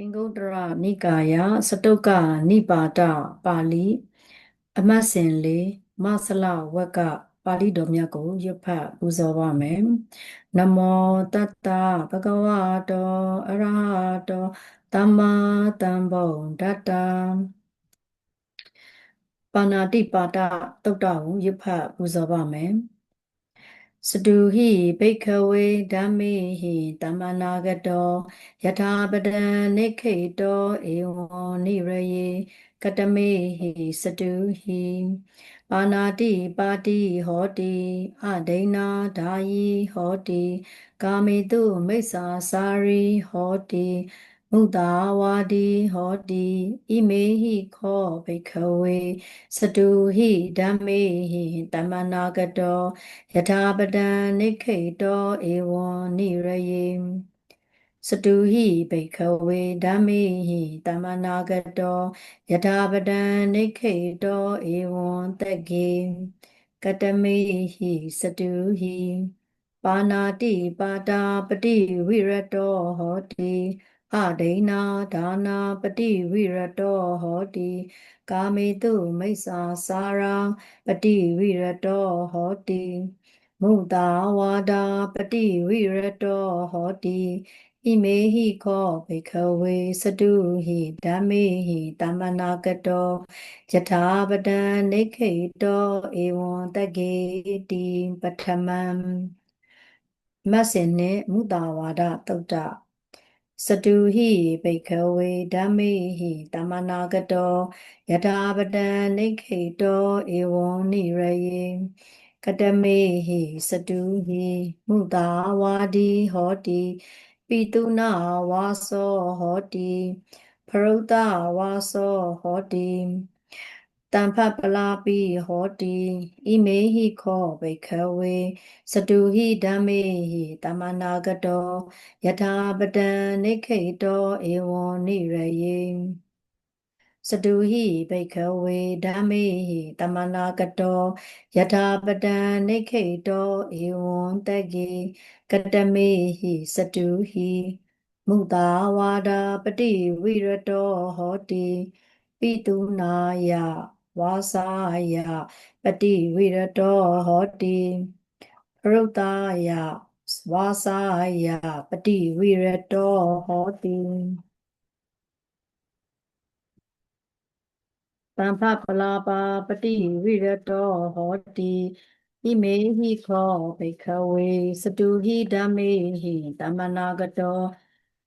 အင်္ဂုတ္တရနိကာယစတုကနိပါဒပါဠိအမတ်စဉ်လေးမဆလဝက်ကပါဠိတော်မြတ်ကိုရွတ်ဖတ်ပူဇော်ပါမယ်နမောတတ္တဗကဝတောအရဟတောသမ္မာသမ္ဗုဒ္ဓတ္တပါဏာတိပါဒတုတ်တကိုရွတ်ဖတ်ပူဇော်ပါမယ် စတုဟိဘိက္ခဝေဓမ္မေဟိတမ္မနာဂတောယထာပဒံနိခိတောဧဝံနိရယေကတမေဟိစတုဟိပါဏာတိပါတိဟောတိအဒိဏဓာယီဟောတိကာမေတုမိစ္ဆာစာရိဟောတိ မုတာဝါဒီဟောတိဣမေဟိခောဘိခဝေစတုဟိဓမ္မေဟိတမနာကတောယထာပဒံနိခိတောဧဝံနိရယေစတုဟိဘိခဝေဓမ္မေဟိတမနာကတောယထာပဒံနိခိတောဧဝံတကေကတမေဟိစတုဟိပါဏာတိပါတာပတိဝိရတောဟောတိ အဒိနာဒါနာပတိဝိရတောဟောတိကာမေတုမိစ္ဆာစာရာပတိဝိရတောဟောတိမုတာဝါဒာပတိဝိရတောဟောတိဣမေဟိခောဘေခဝေစတုဟိဓမ္မေဟိတမနာကတောယထာပဒံနိခိတောဧဝံတကေတိပထမံမတ်စင်နှင့်မုတာဝါဒတုတ်တ စတုဟိဘိခဝေဓမ္မေဟိတမနာကတောယထာပတံနိခိတောဧဝံနိရယေကတမေဟိစတုဟိမုတာဝါဒီဟောတိပိတုနာဝါသောဟောတိဖရုဒ္ဓဝါသောဟောတိ တံဖပလာပိဟောတိဣမေဟိခောဘိခဝေစတုဟိဓမ္မေဟိတမနာကတောယထာပတံနိခိတောဧဝံနိရယေစတုဟိဘိခဝေဓမ္မေဟိတမနာကတောယထာပတံနိခိတောဧဝံတကေကတမေဟိစတုဟိမုတာဝါဒာပတိဝိရတောဟောတိပိတုနာယ ဝါစာယပတိဝိရတောဟောတိပရုတ္တယဝါစာယပတိဝိရတောဟောတိတံဖပလာပါပတိဝိရတောဟောတိဣမေဟိခောဘိခဝေစတုဟိဓမ္မေဟိတမနာကတော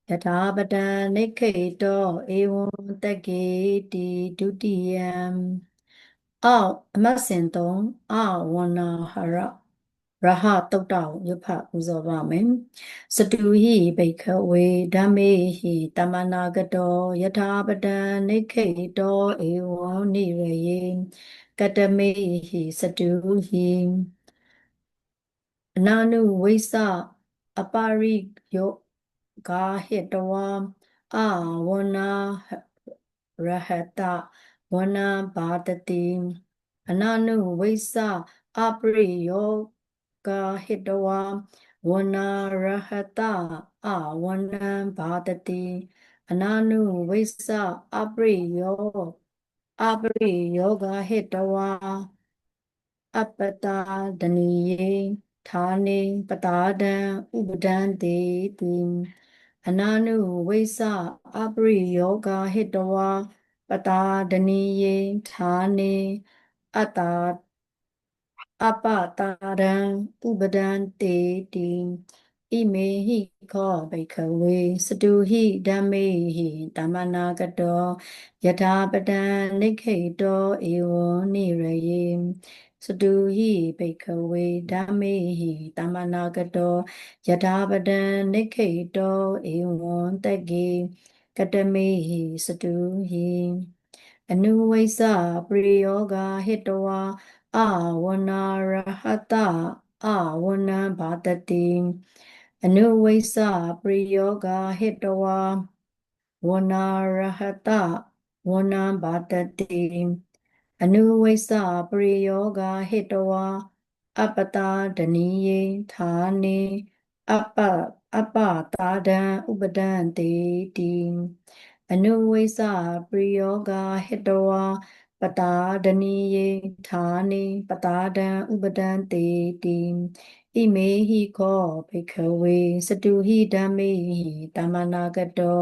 ယထာပတံနိခိတောဧဝံတကေတိဒုတိယံ အောအမတ်စင်သုံးအဝနာဟရရဟတုတ်တောရွတ်ဖတ်ပူဇော်ပါမယ်စတုဟိဘိခဝေဓမ္မေဟိတမနာကတောယထာပတံနိခိတောဧဝံနိရယေကတမေဟိစတုဟိအနာနုဝိသအပါရိယောဂာဟိတဝါအဝနာရဟတ ဝနာဘာတတိအနနုဝိသအပရိယောဂဟိတဝါဝနာရဟတအဝနံဘာတတိအနနုဝိသအပရိယောအပရိယောဂဟိတဝါအပတာဒနိယေဌာနေပတာဒံဥပဒံတေတိအနာနုဝိသအပရိယောဂဟိတဝါ ပတာဒနိယေဌာနေအတ္တာအပတာရံဥပဒံတေတိဣမေဟိခောဘိခဝေစတုဟိဓမ္မေဟိတမနာကတောယထာပတံနိခိတောဧဝံနိရယေစတုဟိဘိခဝေဓမ္မေဟိတမနာကတောယထာပတံနိခိတောဧဝံတကေ ကတမေဟိစတုဟိအနုဝိသပရိယောဂဟိတဝါအဝနာရဟတအဝနံဘာတတိအနုဝိသပရိယောဂဟိတဝါဝနာရဟတဝနံဘာတတိအနုဝိသပရိယောဂဟိတဝါအပတာဒနိယေဌာနေ အပ္ပအပ္ပသာဒံဥပဒံတေတိအနုဝိသပရိယောဂဟိတဝါပတာဒနီယေဌာနိပတာဒံဥပဒံတေတိဣမေဟိခောဘိခဝေစတုဟိဓမ္မေဟိတမနာကတော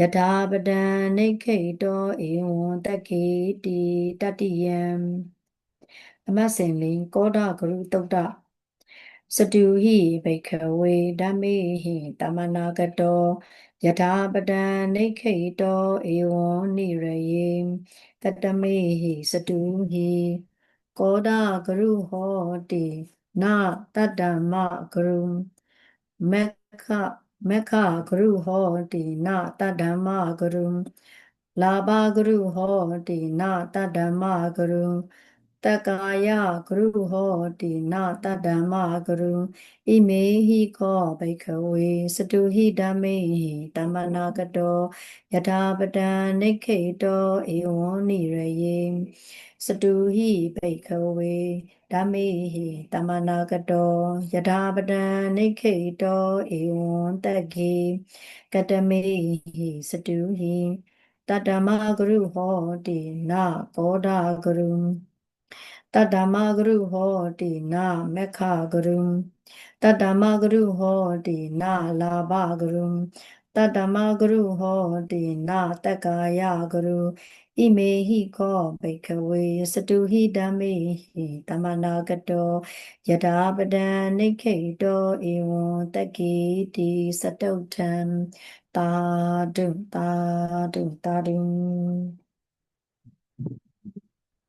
ယထာပဒံနိခိတောဧဝံတက္ခေတိတတ္တိယံအမတ်စင်လင်ကောဒဂရုတုတ်တ စတုဟိဘိခဝေဓမ္မေဟိတမနာကတောယထာပဒံနိခိတောဧဝံနိရယေကတမေဟိစတုဟိကောဒဂရုဟောတိနာတတ္တမဂရုမက္ခမက္ခဂရုဟောတိနာတတ္တမဂရုလာဘဂရုဟောတိနာတတ္တမဂရု တက္ကာယဂရုဟောတိနာတတ္တမဂရုဣမေဟိခောဘိခဝေစတုဟိဓမ္မေဟိတမနာကတောယထာပတံနိခိတောဧဝံနိရယေစတုဟိဘိခဝေဓမ္မေဟိတမနာကတောယထာပတံနိခိတောဧဝံတက္ခေကတမေဟိစတုဟိတတ္တမဂရုဟောတိနာကောဒဂရု တတ္တမဂရုဟောတိနာမက္ခဂရုတတ္တမဂရုဟောတိနာလာဘဂရုတတ္တမဂရုဟောတိနာတက္ကာယဂရုဣမေဟိခောဘိခဝေစတုဟိဓမ္မေဟိတမနာကတောယထာပဒံနိခိတောဧဝံတက္ကိတိစတုထံတာဒုတာဒုတာဒု